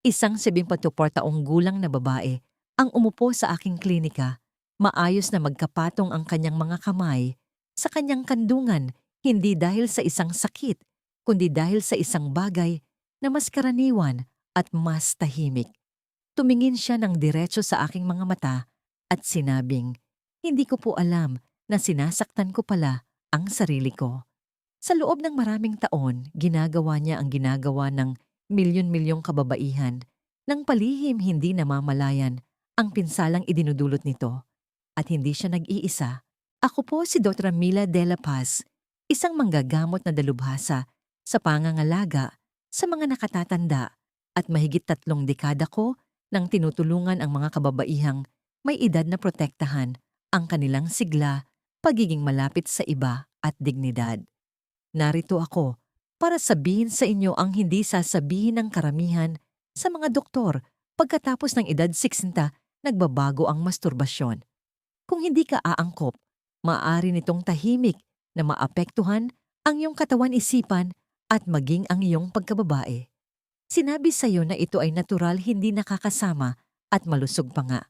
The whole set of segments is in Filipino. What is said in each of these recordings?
Isang 74 taong gulang na babae ang umupo sa aking klinika. Maayos na magkapatong ang kanyang mga kamay sa kanyang kandungan hindi dahil sa isang sakit, kundi dahil sa isang bagay na mas karaniwan at mas tahimik. Tumingin siya ng diretso sa aking mga mata at sinabing, hindi ko po alam na sinasaktan ko pala ang sarili ko. Sa loob ng maraming taon, ginagawa niya ang ginagawa ng milyon-milyong kababaihan nang palihim hindi namamalayan ang pinsalang idinudulot nito. At hindi siya nag-iisa. Ako po si Dr. Mila De La Paz, isang manggagamot na dalubhasa sa pangangalaga sa mga nakatatanda at mahigit tatlong dekada ko nang tinutulungan ang mga kababaihang may edad na protektahan ang kanilang sigla, pagiging malapit sa iba at dignidad. Narito ako para sabihin sa inyo ang hindi sasabihin ng karamihan sa mga doktor pagkatapos ng edad 60 nagbabago ang masturbasyon. Kung hindi ka aangkop, maaari nitong tahimik na maapektuhan ang iyong katawan isipan at maging ang iyong pagkababae. Sinabi sa iyo na ito ay natural hindi nakakasama at malusog pa nga.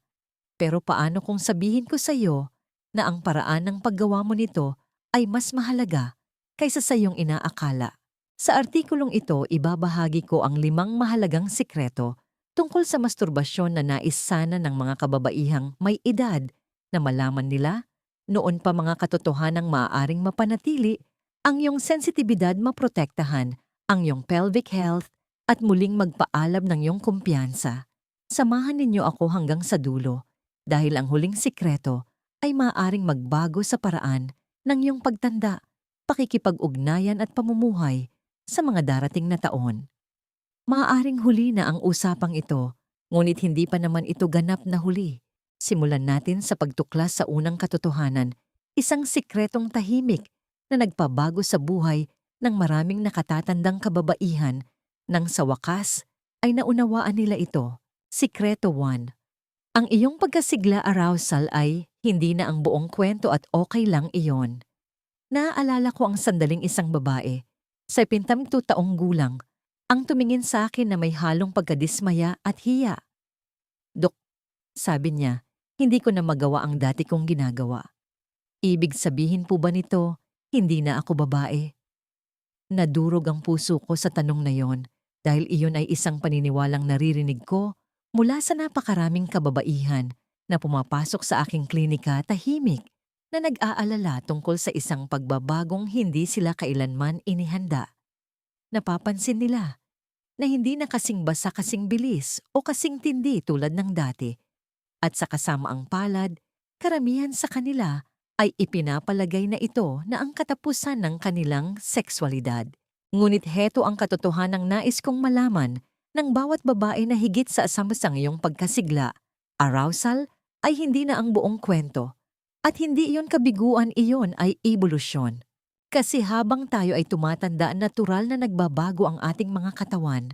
Pero paano kung sabihin ko sa iyo na ang paraan ng paggawa mo nito ay mas mahalaga kaysa sa iyong inaakala? Sa artikulong ito, ibabahagi ko ang limang mahalagang sikreto tungkol sa masturbasyon na nais sana ng mga kababaihang may edad na malaman nila noon pa mga katotohanang maaaring mapanatili ang iyong sensitibidad maprotektahan, ang iyong pelvic health, at muling magpaalab ng iyong kumpiyansa. Samahan ninyo ako hanggang sa dulo dahil ang huling sikreto ay maaaring magbago sa paraan ng iyong pagtanda, pakikipag-ugnayan at pamumuhay sa mga darating na taon. Maaaring huli na ang usapang ito, ngunit hindi pa naman ito ganap na huli. Simulan natin sa pagtuklas sa unang katotohanan, isang sikretong tahimik na nagpabago sa buhay ng maraming nakatatandang kababaihan nang sa wakas ay naunawaan nila ito. Sikreto 1. Ang iyong pagkasigla arousal ay hindi na ang buong kwento at okay lang iyon. Naaalala ko ang sandaling isang babae, sa pintamtu taong gulang, ang tumingin sa akin na may halong pagkadismaya at hiya. Dok, sabi niya, hindi ko na magawa ang dati kong ginagawa. Ibig sabihin po ba nito, hindi na ako babae? Nadurog ang puso ko sa tanong na yon dahil iyon ay isang paniniwalang naririnig ko mula sa napakaraming kababaihan na pumapasok sa aking klinika tahimik na nag-aalala tungkol sa isang pagbabagong hindi sila kailanman inihanda. Napapansin nila na hindi na kasing basa kasing bilis o kasing tindi tulad ng dati at sa kasamaang palad, karamihan sa kanila ay ipinapalagay na ito na ang katapusan ng kanilang sexualidad. Ngunit heto ang katotohanang nais kong malaman ng bawat babae na higit sa asamasang iyong pagkasigla. Arousal ay hindi na ang buong kwento. At hindi iyon kabiguan iyon ay evolusyon. Kasi habang tayo ay tumatanda, natural na nagbabago ang ating mga katawan.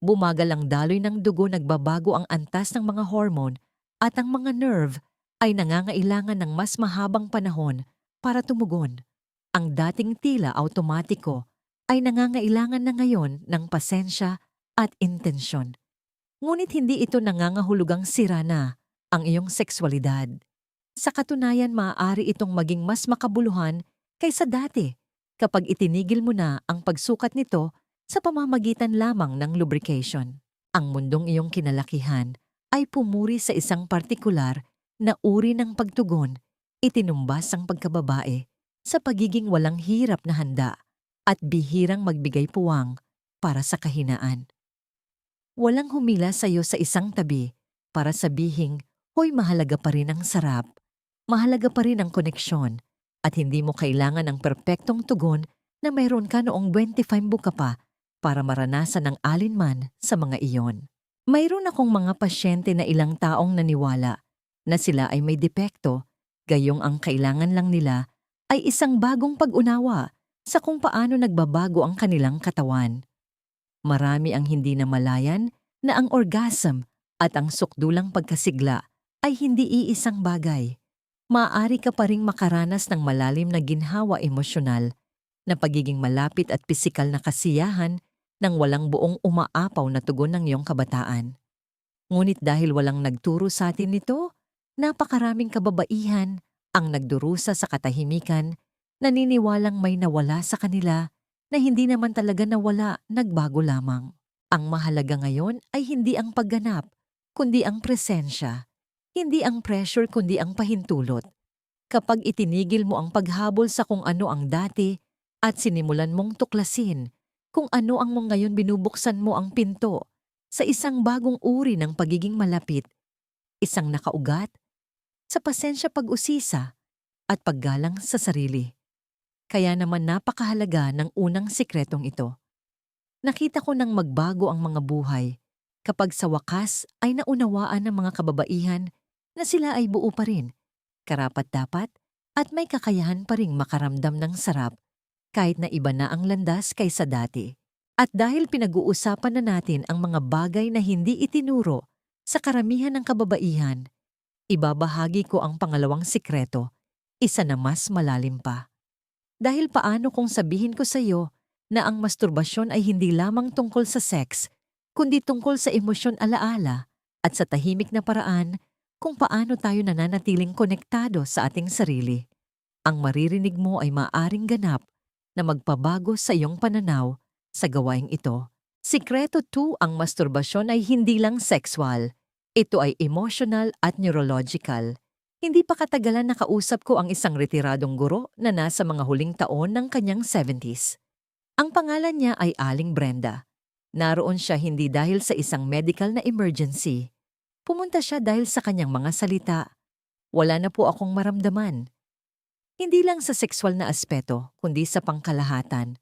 Bumagal ang daloy ng dugo, nagbabago ang antas ng mga hormone at ang mga nerve ay nangangailangan ng mas mahabang panahon para tumugon. Ang dating tila automatiko ay nangangailangan na ngayon ng pasensya at intensyon. Ngunit hindi ito nangangahulugang sira na ang iyong sexualidad. Sa katunayan, maaari itong maging mas makabuluhan kaysa dati kapag itinigil mo na ang pagsukat nito sa pamamagitan lamang ng lubrication. Ang mundong iyong kinalakihan ay pumuri sa isang partikular na uri ng pagtugon, itinumbas ang pagkababae sa pagiging walang hirap na handa at bihirang magbigay puwang para sa kahinaan. Walang humila sa iyo sa isang tabi para sabihing, hoy mahalaga pa rin ang sarap, mahalaga pa rin ang koneksyon, at hindi mo kailangan ng perpektong tugon na mayroon ka noong 25 ka pa para maranasan ang alinman sa mga iyon. Mayroon akong mga pasyente na ilang taong naniwala na sila ay may depekto, gayong ang kailangan lang nila ay isang bagong pag-unawa sa kung paano nagbabago ang kanilang katawan. Marami ang hindi na malayan na ang orgasm at ang sukdulang pagkasigla ay hindi iisang bagay. Maaari ka pa ring makaranas ng malalim na ginhawa emosyonal na pagiging malapit at pisikal na kasiyahan nang walang buong umaapaw na tugon ng iyong kabataan. Ngunit dahil walang nagturo sa atin nito, napakaraming kababaihan ang nagdurusa sa katahimikan, naniniwalang may nawala sa kanila na hindi naman talaga nawala, nagbago lamang. Ang mahalaga ngayon ay hindi ang pagganap, kundi ang presensya. Hindi ang pressure kundi ang pahintulot. Kapag itinigil mo ang paghabol sa kung ano ang dati at sinimulan mong tuklasin kung ano ang mong ngayon binubuksan mo ang pinto sa isang bagong uri ng pagiging malapit, isang nakaugat, sa pasensya pag-usisa at paggalang sa sarili. Kaya naman napakahalaga ng unang sikretong ito. Nakita ko nang magbago ang mga buhay kapag sa wakas ay naunawaan ng mga kababaihan na sila ay buo pa rin, karapat-dapat at may kakayahan pa ring makaramdam ng sarap kahit na iba na ang landas kaysa dati. At dahil pinag-uusapan na natin ang mga bagay na hindi itinuro sa karamihan ng kababaihan, ibabahagi ko ang pangalawang sikreto, isa na mas malalim pa. Dahil paano kung sabihin ko sa iyo na ang masturbasyon ay hindi lamang tungkol sa sex, kundi tungkol sa emosyon alaala at sa tahimik na paraan kung paano tayo nananatiling konektado sa ating sarili. Ang maririnig mo ay maaring ganap na magpabago sa iyong pananaw sa gawaing ito. Sikreto 2 ang masturbasyon ay hindi lang sexual. Ito ay emotional at neurological. Hindi pa katagalan nakausap ko ang isang retiradong guro na nasa mga huling taon ng kanyang 70s. Ang pangalan niya ay Aling Brenda. Naroon siya hindi dahil sa isang medical na emergency. Pumunta siya dahil sa kanyang mga salita. Wala na po akong maramdaman. Hindi lang sa sexual na aspeto, kundi sa pangkalahatan.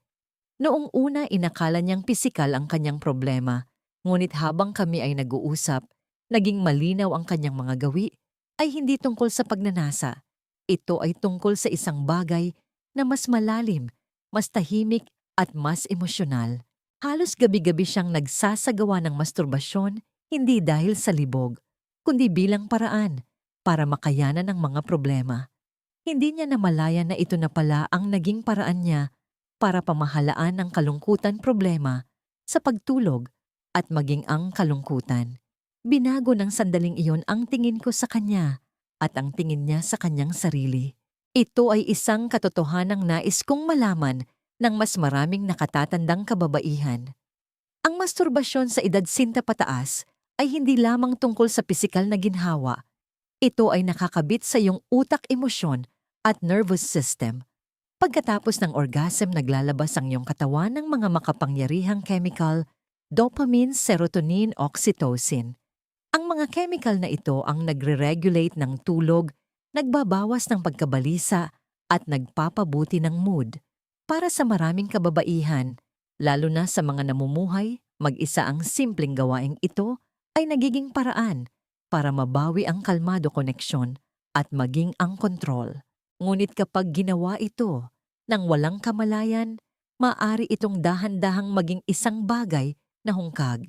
Noong una inakala niyang pisikal ang kanyang problema, ngunit habang kami ay nag-uusap, naging malinaw ang kanyang mga gawi ay hindi tungkol sa pagnanasa. Ito ay tungkol sa isang bagay na mas malalim, mas tahimik at mas emosyonal. Halos gabi-gabi siyang nagsasagawa ng masturbasyon hindi dahil sa libog, kundi bilang paraan para makayanan ang mga problema. Hindi niya namalayan na ito na pala ang naging paraan niya para pamahalaan ang kalungkutan problema sa pagtulog at maging ang kalungkutan. Binago ng sandaling iyon ang tingin ko sa kanya at ang tingin niya sa kanyang sarili. Ito ay isang katotohanang nais kong malaman ng mas maraming nakatatandang kababaihan. Ang masturbasyon sa edad sinta pataas ay hindi lamang tungkol sa pisikal na ginhawa. Ito ay nakakabit sa iyong utak emosyon at nervous system. Pagkatapos ng orgasm naglalabas ang iyong katawan ng mga makapangyarihang chemical, dopamine, serotonin, oxytocin. Ang mga chemical na ito ang nagre-regulate ng tulog, nagbabawas ng pagkabalisa at nagpapabuti ng mood. Para sa maraming kababaihan, lalo na sa mga namumuhay, mag-isa ang simpleng gawaing ito ay nagiging paraan para mabawi ang kalmado koneksyon at maging ang kontrol. Ngunit kapag ginawa ito nang walang kamalayan, maaari itong dahan-dahang maging isang bagay na hungkag.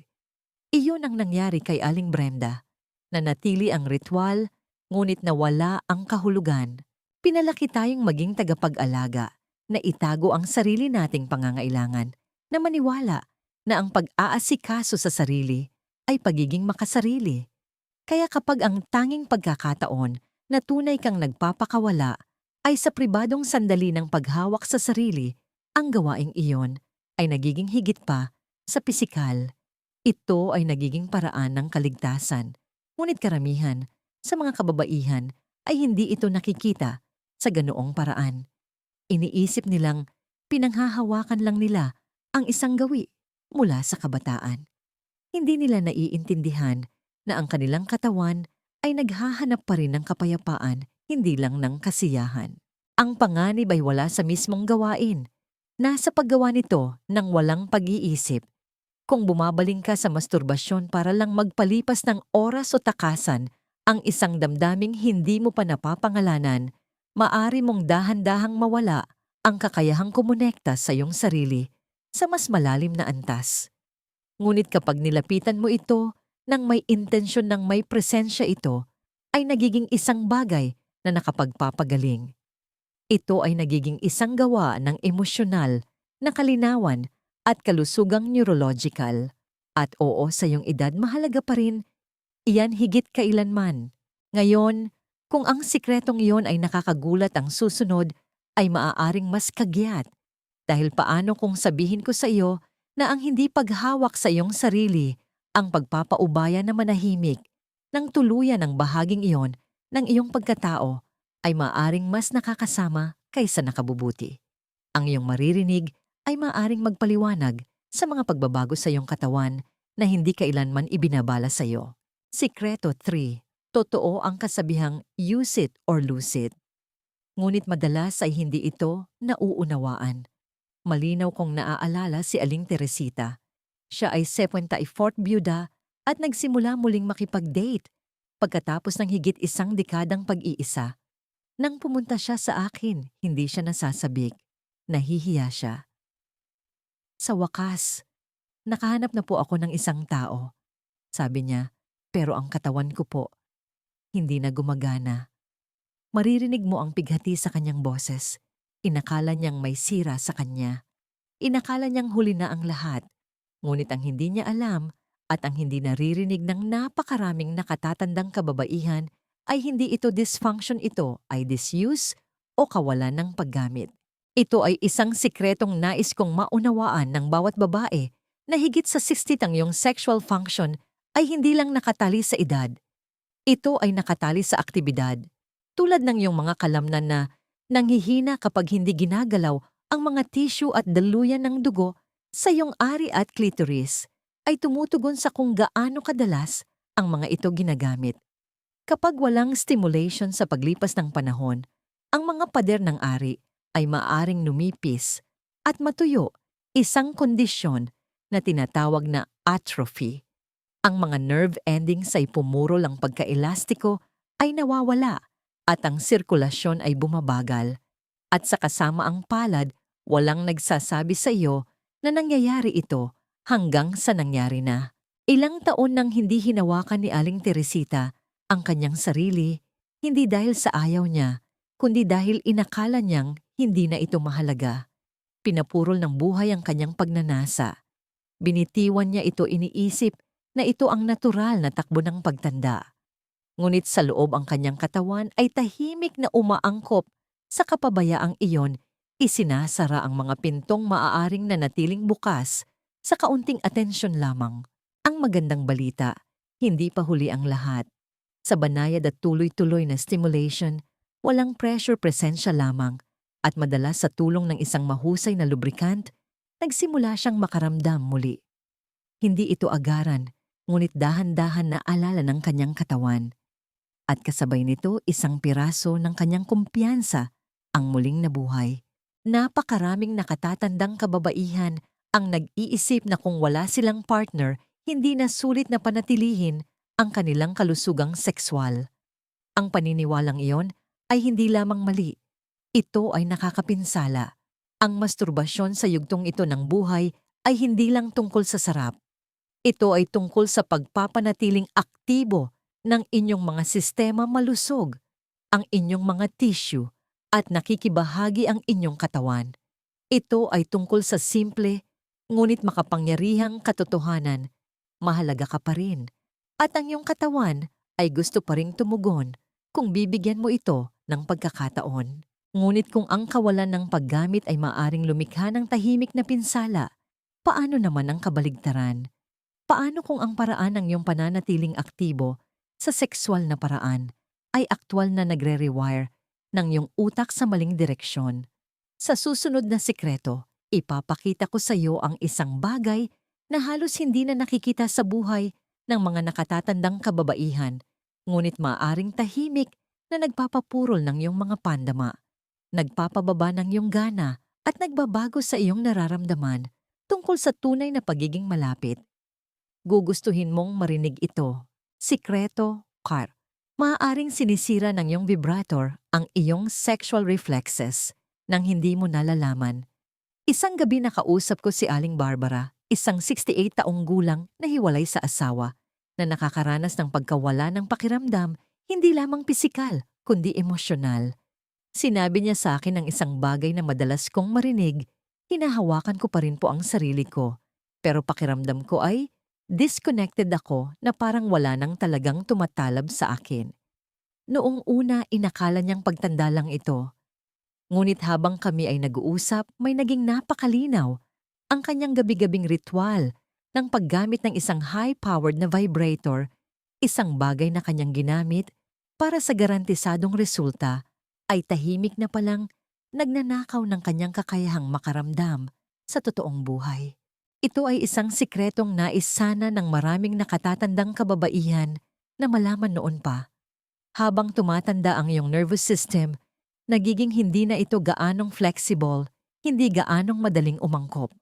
Iyon ang nangyari kay Aling Brenda. Nanatili ang ritual, ngunit nawala ang kahulugan. Pinalaki tayong maging tagapag-alaga na itago ang sarili nating pangangailangan, na maniwala na ang pag-aasikaso sa sarili ay pagiging makasarili. Kaya kapag ang tanging pagkakataon na tunay kang nagpapakawala ay sa pribadong sandali ng paghawak sa sarili, ang gawaing iyon ay nagiging higit pa sa pisikal. Ito ay nagiging paraan ng kaligtasan. Ngunit karamihan sa mga kababaihan ay hindi ito nakikita sa ganoong paraan. Iniisip nilang pinanghahawakan lang nila ang isang gawi mula sa kabataan. Hindi nila naiintindihan na ang kanilang katawan ay naghahanap pa rin ng kapayapaan, hindi lang ng kasiyahan. Ang panganib ay wala sa mismong gawain. Nasa paggawa nito ng walang pag-iisip. Kung bumabaling ka sa masturbasyon para lang magpalipas ng oras o takasan ang isang damdaming hindi mo pa napapangalanan, maari mong dahan-dahang mawala ang kakayahang kumonekta sa iyong sarili sa mas malalim na antas. Ngunit kapag nilapitan mo ito nang may intensyon ng may presensya ito, ay nagiging isang bagay na nakapagpapagaling. Ito ay nagiging isang gawa ng emosyonal na kalinawan at kalusugang neurological. At oo, sa iyong edad mahalaga pa rin, iyan higit kailanman. Ngayon, kung ang sikretong iyon ay nakakagulat ang susunod, ay maaaring mas kagyat. Dahil paano kung sabihin ko sa iyo na ang hindi paghawak sa iyong sarili, ang pagpapaubaya na manahimik, ng tuluyan ng bahaging iyon ng iyong pagkatao ay maaring mas nakakasama kaysa nakabubuti. Ang iyong maririnig ay maaring magpaliwanag sa mga pagbabago sa iyong katawan na hindi kailanman ibinabala sa iyo. Sikreto 3. Totoo ang kasabihang use it or lose it. Ngunit madalas ay hindi ito nauunawaan. Malinaw kong naaalala si Aling Teresita. Siya ay 74th byuda at nagsimula muling makipag-date pagkatapos ng higit isang dekadang pag-iisa. Nang pumunta siya sa akin, hindi siya nasasabik. Nahihiya siya. Sa wakas, nakahanap na po ako ng isang tao. Sabi niya, pero ang katawan ko po, hindi na gumagana. Maririnig mo ang pighati sa kanyang boses. Inakala niyang may sira sa kanya. Inakala niyang huli na ang lahat. Ngunit ang hindi niya alam at ang hindi naririnig ng napakaraming nakatatandang kababaihan ay hindi ito dysfunction ito, ay disuse o kawalan ng paggamit. Ito ay isang sikretong nais kong maunawaan ng bawat babae na higit sa 60 ang iyong sexual function ay hindi lang nakatali sa edad. Ito ay nakatali sa aktibidad, tulad ng iyong mga kalamnan na nanghihina kapag hindi ginagalaw ang mga tissue at daluyan ng dugo sa iyong ari at clitoris ay tumutugon sa kung gaano kadalas ang mga ito ginagamit. Kapag walang stimulation sa paglipas ng panahon, ang mga pader ng ari ay maaring numipis at matuyo, isang kondisyon na tinatawag na atrophy. Ang mga nerve endings ay pumurol ang pagkaelastiko ay nawawala at ang sirkulasyon ay bumabagal. At sa kasama ang palad, walang nagsasabi sa iyo na nangyayari ito hanggang sa nangyari na. Ilang taon nang hindi hinawakan ni Aling Teresita ang kanyang sarili, hindi dahil sa ayaw niya, kundi dahil inakala niyang hindi na ito mahalaga. Pinapurol ng buhay ang kanyang pagnanasa. Binitiwan niya ito iniisip na ito ang natural na takbo ng pagtanda. Ngunit sa loob ang kanyang katawan ay tahimik na umaangkop sa kapabayaang iyon, isinasara ang mga pintong maaaring nanatiling bukas sa kaunting atensyon lamang. Ang magandang balita, hindi pa huli ang lahat. Sa banayad at tuloy-tuloy na stimulation, walang pressure presensya lamang at madalas sa tulong ng isang mahusay na lubricant, nagsimula siyang makaramdam muli. Hindi ito agaran, ngunit dahan-dahan na alala ng kanyang katawan. At kasabay nito isang piraso ng kanyang kumpiyansa ang muling nabuhay. Napakaraming nakatatandang kababaihan ang nag-iisip na kung wala silang partner, hindi na sulit na panatilihin ang kanilang kalusugang sexual. Ang paniniwalang iyon ay hindi lamang mali, ito ay nakakapinsala. Ang masturbasyon sa yugtong ito ng buhay ay hindi lang tungkol sa sarap. Ito ay tungkol sa pagpapanatiling aktibo ng inyong mga sistema malusog, ang inyong mga tissue, at nakikibahagi ang inyong katawan. Ito ay tungkol sa simple, ngunit makapangyarihang katotohanan. Mahalaga ka pa rin. At ang iyong katawan ay gusto pa ring tumugon kung bibigyan mo ito ng pagkakataon. Ngunit kung ang kawalan ng paggamit ay maaring lumikha ng tahimik na pinsala, paano naman ang kabaligtaran? Paano kung ang paraan ng iyong pananatiling aktibo sa sexual na paraan ay aktwal na nagre-rewire ng iyong utak sa maling direksyon? Sa susunod na sikreto, ipapakita ko sa iyo ang isang bagay na halos hindi na nakikita sa buhay ng mga nakatatandang kababaihan, ngunit maaring tahimik na nagpapapurol ng iyong mga pandama nagpapababa ng iyong gana at nagbabago sa iyong nararamdaman tungkol sa tunay na pagiging malapit. Gugustuhin mong marinig ito. Sikreto, car. Maaaring sinisira ng iyong vibrator ang iyong sexual reflexes nang hindi mo nalalaman. Isang gabi nakausap ko si Aling Barbara, isang 68 taong gulang na hiwalay sa asawa, na nakakaranas ng pagkawala ng pakiramdam hindi lamang pisikal, kundi emosyonal. Sinabi niya sa akin ang isang bagay na madalas kong marinig, hinahawakan ko pa rin po ang sarili ko. Pero pakiramdam ko ay disconnected ako na parang wala nang talagang tumatalab sa akin. Noong una, inakala niyang pagtanda lang ito. Ngunit habang kami ay nag-uusap, may naging napakalinaw ang kanyang gabi-gabing ritual ng paggamit ng isang high-powered na vibrator, isang bagay na kanyang ginamit para sa garantisadong resulta ay tahimik na palang nagnanakaw ng kanyang kakayahang makaramdam sa totoong buhay. Ito ay isang sikretong nais sana ng maraming nakatatandang kababaihan na malaman noon pa. Habang tumatanda ang iyong nervous system, nagiging hindi na ito gaanong flexible, hindi gaanong madaling umangkop.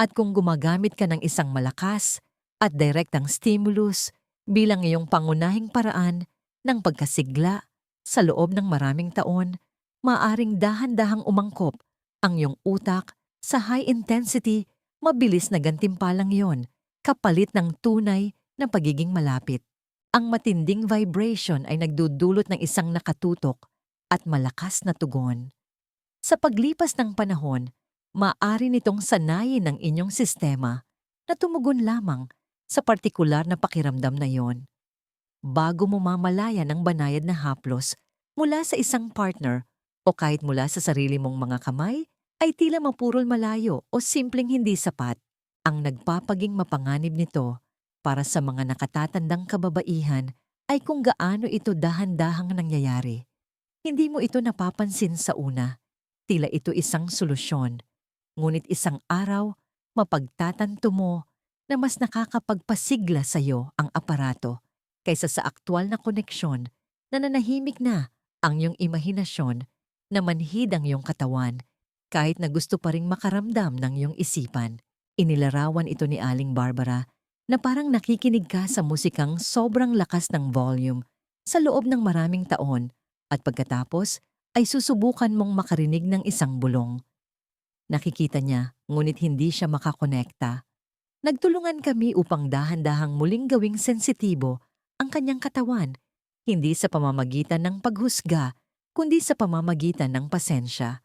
At kung gumagamit ka ng isang malakas at direktang stimulus bilang iyong pangunahing paraan ng pagkasigla sa loob ng maraming taon, maaring dahan-dahang umangkop ang iyong utak sa high-intensity, mabilis na gantimpalang yon, kapalit ng tunay na pagiging malapit. Ang matinding vibration ay nagdudulot ng isang nakatutok at malakas na tugon. Sa paglipas ng panahon, maaari nitong sanayin ng inyong sistema na tumugon lamang sa partikular na pakiramdam na yon. Bago mo mamalaya ng banayad na haplos mula sa isang partner o kahit mula sa sarili mong mga kamay, ay tila mapurol malayo o simpleng hindi sapat. Ang nagpapaging mapanganib nito para sa mga nakatatandang kababaihan ay kung gaano ito dahan-dahang nangyayari. Hindi mo ito napapansin sa una. Tila ito isang solusyon. Ngunit isang araw, mapagtatanto mo na mas nakakapagpasigla sa iyo ang aparato kaysa sa aktwal na koneksyon na nanahimik na ang iyong imahinasyon na manhid ang iyong katawan kahit na gusto pa ring makaramdam ng iyong isipan. Inilarawan ito ni Aling Barbara na parang nakikinig ka sa musikang sobrang lakas ng volume sa loob ng maraming taon at pagkatapos ay susubukan mong makarinig ng isang bulong. Nakikita niya, ngunit hindi siya makakonekta. Nagtulungan kami upang dahan-dahang muling gawing sensitibo ang kanyang katawan, hindi sa pamamagitan ng paghusga, kundi sa pamamagitan ng pasensya.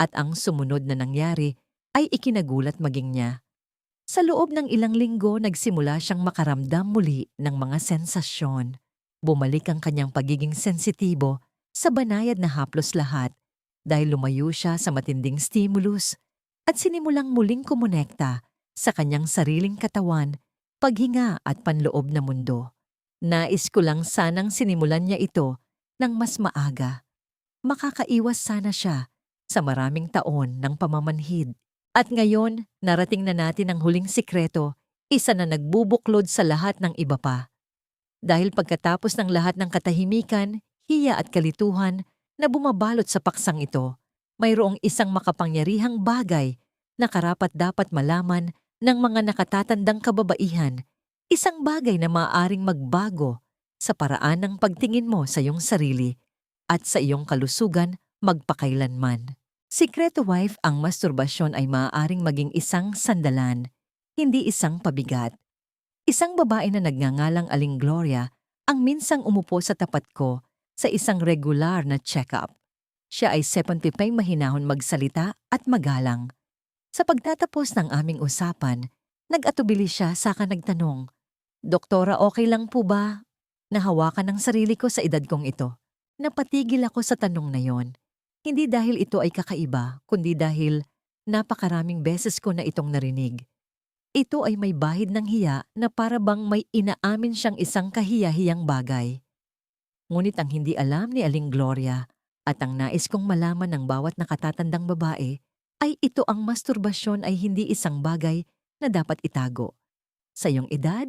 At ang sumunod na nangyari ay ikinagulat maging niya. Sa loob ng ilang linggo, nagsimula siyang makaramdam muli ng mga sensasyon. Bumalik ang kanyang pagiging sensitibo sa banayad na haplos lahat dahil lumayo siya sa matinding stimulus at sinimulang muling kumonekta sa kanyang sariling katawan, paghinga at panloob na mundo. Nais ko lang sanang sinimulan niya ito ng mas maaga. Makakaiwas sana siya sa maraming taon ng pamamanhid. At ngayon, narating na natin ang huling sikreto, isa na nagbubuklod sa lahat ng iba pa. Dahil pagkatapos ng lahat ng katahimikan, hiya at kalituhan na bumabalot sa paksang ito, mayroong isang makapangyarihang bagay na karapat dapat malaman ng mga nakatatandang kababaihan Isang bagay na maaaring magbago sa paraan ng pagtingin mo sa iyong sarili at sa iyong kalusugan magpakailanman. Sikreto wife, ang masturbasyon ay maaaring maging isang sandalan, hindi isang pabigat. Isang babae na nagngangalang Aling Gloria ang minsang umupo sa tapat ko sa isang regular na check-up. Siya ay 75 mahinahon magsalita at magalang. Sa pagtatapos ng aming usapan, nag-atubili siya sa akin nagtanong, Doktora, okay lang po ba? Nahawakan ng sarili ko sa edad kong ito. Napatigil ako sa tanong na yon. Hindi dahil ito ay kakaiba, kundi dahil napakaraming beses ko na itong narinig. Ito ay may bahid ng hiya na para bang may inaamin siyang isang kahiyahiyang bagay. Ngunit ang hindi alam ni Aling Gloria at ang nais kong malaman ng bawat nakatatandang babae ay ito ang masturbasyon ay hindi isang bagay na dapat itago. Sa iyong edad,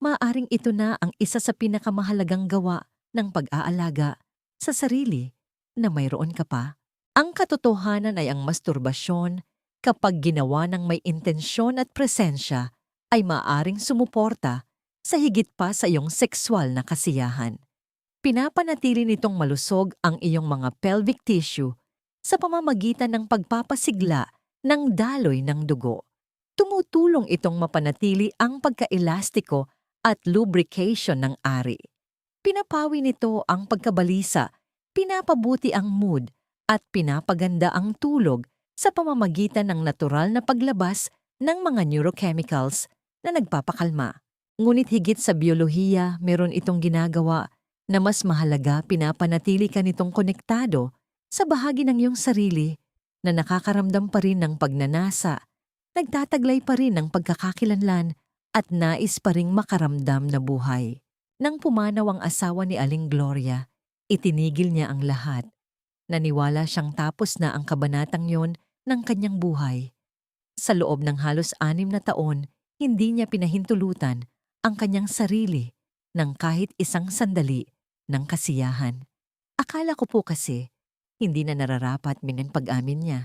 maaring ito na ang isa sa pinakamahalagang gawa ng pag-aalaga sa sarili na mayroon ka pa. Ang katotohanan ay ang masturbasyon kapag ginawa ng may intensyon at presensya ay maaring sumuporta sa higit pa sa iyong sexual na kasiyahan. Pinapanatili nitong malusog ang iyong mga pelvic tissue sa pamamagitan ng pagpapasigla ng daloy ng dugo. Tumutulong itong mapanatili ang pagkaelastiko at lubrication ng ari. Pinapawi nito ang pagkabalisa, pinapabuti ang mood, at pinapaganda ang tulog sa pamamagitan ng natural na paglabas ng mga neurochemicals na nagpapakalma. Ngunit higit sa biyolohiya, meron itong ginagawa na mas mahalaga pinapanatili ka nitong konektado sa bahagi ng iyong sarili na nakakaramdam pa rin ng pagnanasa, nagtataglay pa rin ng pagkakakilanlan at nais pa ring makaramdam na buhay. Nang pumanaw ang asawa ni Aling Gloria, itinigil niya ang lahat. Naniwala siyang tapos na ang kabanatang yon ng kanyang buhay. Sa loob ng halos anim na taon, hindi niya pinahintulutan ang kanyang sarili ng kahit isang sandali ng kasiyahan. Akala ko po kasi, hindi na nararapat mingan pag-amin niya.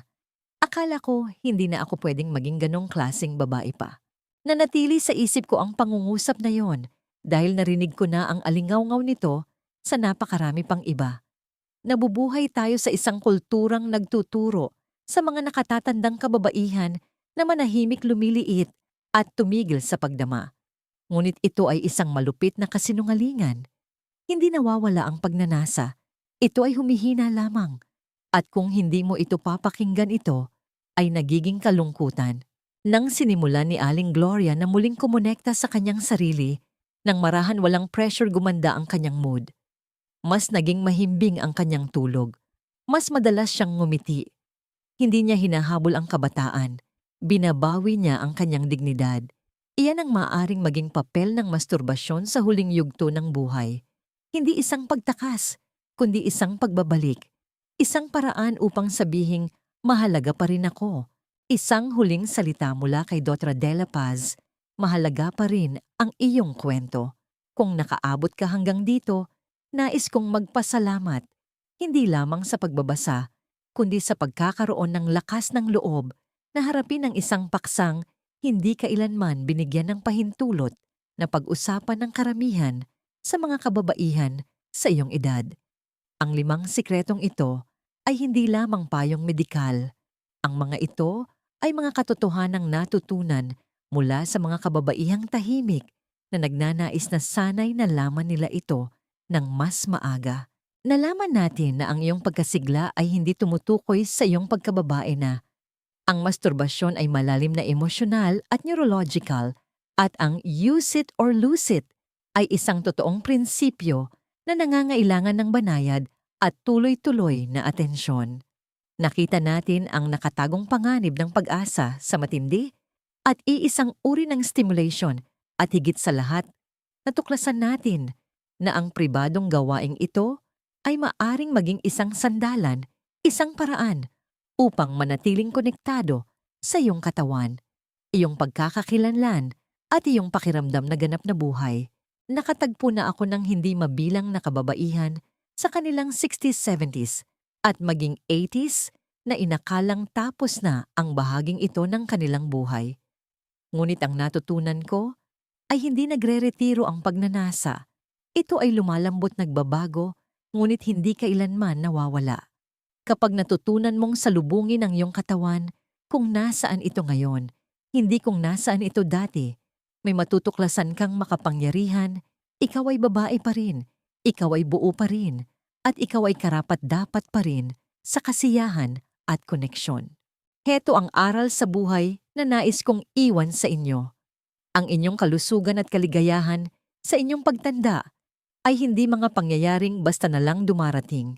Akala ko hindi na ako pwedeng maging ganong klasing babae pa. Nanatili sa isip ko ang pangungusap na yon dahil narinig ko na ang alingaw-ngaw nito sa napakarami pang iba. Nabubuhay tayo sa isang kulturang nagtuturo sa mga nakatatandang kababaihan na manahimik lumiliit at tumigil sa pagdama. Ngunit ito ay isang malupit na kasinungalingan. Hindi nawawala ang pagnanasa. Ito ay humihina lamang. At kung hindi mo ito papakinggan ito, ay nagiging kalungkutan. Nang sinimulan ni Aling Gloria na muling kumonekta sa kanyang sarili, nang marahan walang pressure gumanda ang kanyang mood. Mas naging mahimbing ang kanyang tulog. Mas madalas siyang ngumiti. Hindi niya hinahabol ang kabataan. Binabawi niya ang kanyang dignidad. Iyan ang maaring maging papel ng masturbasyon sa huling yugto ng buhay. Hindi isang pagtakas, kundi isang pagbabalik. Isang paraan upang sabihing, mahalaga pa rin ako. Isang huling salita mula kay Dotra De La Paz, mahalaga pa rin ang iyong kwento. Kung nakaabot ka hanggang dito, nais kong magpasalamat, hindi lamang sa pagbabasa, kundi sa pagkakaroon ng lakas ng loob na harapin ang isang paksang hindi kailanman binigyan ng pahintulot na pag-usapan ng karamihan sa mga kababaihan sa iyong edad. Ang limang sikretong ito ay hindi lamang payong medikal. Ang mga ito ay mga katotohanang natutunan mula sa mga kababaihang tahimik na nagnanais na sanay na laman nila ito ng mas maaga. Nalaman natin na ang iyong pagkasigla ay hindi tumutukoy sa iyong pagkababae na. Ang masturbasyon ay malalim na emosyonal at neurological at ang use it or lose it ay isang totoong prinsipyo na nangangailangan ng banayad at tuloy-tuloy na atensyon. Nakita natin ang nakatagong panganib ng pag-asa sa matindi at iisang uri ng stimulation at higit sa lahat, natuklasan natin na ang pribadong gawaing ito ay maaring maging isang sandalan, isang paraan upang manatiling konektado sa iyong katawan, iyong pagkakakilanlan at iyong pakiramdam na ganap na buhay. Nakatagpo na ako ng hindi mabilang na kababaihan sa kanilang 60s, 70s at maging 80s na inakalang tapos na ang bahaging ito ng kanilang buhay. Ngunit ang natutunan ko ay hindi nagre-retiro ang pagnanasa. Ito ay lumalambot nagbabago, ngunit hindi kailanman nawawala. Kapag natutunan mong salubungin ang iyong katawan kung nasaan ito ngayon, hindi kung nasaan ito dati, may matutuklasan kang makapangyarihan, ikaw ay babae pa rin, ikaw ay buo pa rin, at ikaw ay karapat-dapat pa rin sa kasiyahan at koneksyon. Heto ang aral sa buhay na nais kong iwan sa inyo. Ang inyong kalusugan at kaligayahan sa inyong pagtanda ay hindi mga pangyayaring basta na lang dumarating.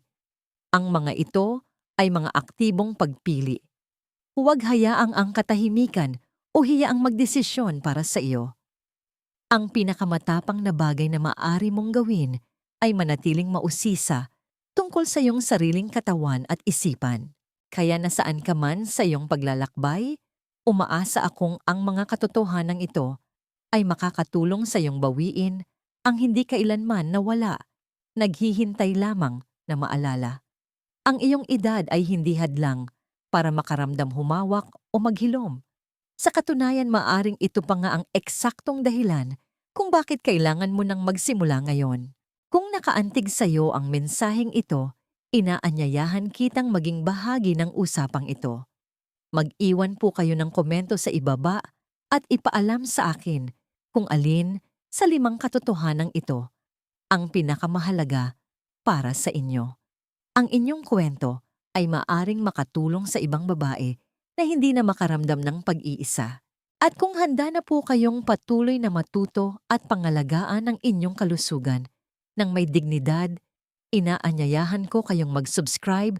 Ang mga ito ay mga aktibong pagpili. Huwag hayaang ang katahimikan o hiyaang magdesisyon para sa iyo. Ang pinakamatapang na bagay na maaari mong gawin ay manatiling mausisa tungkol sa iyong sariling katawan at isipan. Kaya nasaan ka man sa iyong paglalakbay, umaasa akong ang mga katotohanan ito ay makakatulong sa iyong bawiin ang hindi kailanman nawala, naghihintay lamang na maalala. Ang iyong edad ay hindi hadlang para makaramdam humawak o maghilom. Sa katunayan maaring ito pa nga ang eksaktong dahilan kung bakit kailangan mo nang magsimula ngayon. Kung nakaantig sa iyo ang mensaheng ito, inaanyayahan kitang maging bahagi ng usapang ito. Mag-iwan po kayo ng komento sa ibaba at ipaalam sa akin kung alin sa limang katotohanang ito ang pinakamahalaga para sa inyo. Ang inyong kwento ay maaring makatulong sa ibang babae na hindi na makaramdam ng pag-iisa. At kung handa na po kayong patuloy na matuto at pangalagaan ang inyong kalusugan ng may dignidad, inaanyayahan ko kayong mag-subscribe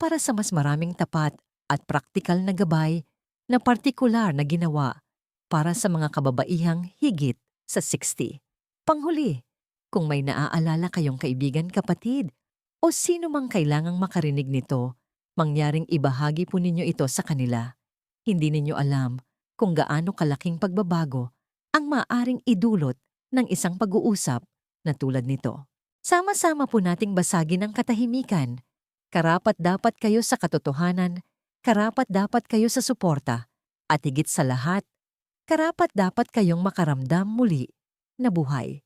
para sa mas maraming tapat at praktikal na gabay na partikular na ginawa para sa mga kababaihang higit sa 60. Panghuli, kung may naaalala kayong kaibigan kapatid o sino mang kailangang makarinig nito, mangyaring ibahagi po ninyo ito sa kanila. Hindi ninyo alam kung gaano kalaking pagbabago ang maaring idulot ng isang pag-uusap na tulad nito. Sama-sama po nating basagin ang katahimikan. Karapat dapat kayo sa katotohanan, karapat dapat kayo sa suporta, at higit sa lahat, karapat dapat kayong makaramdam muli na buhay.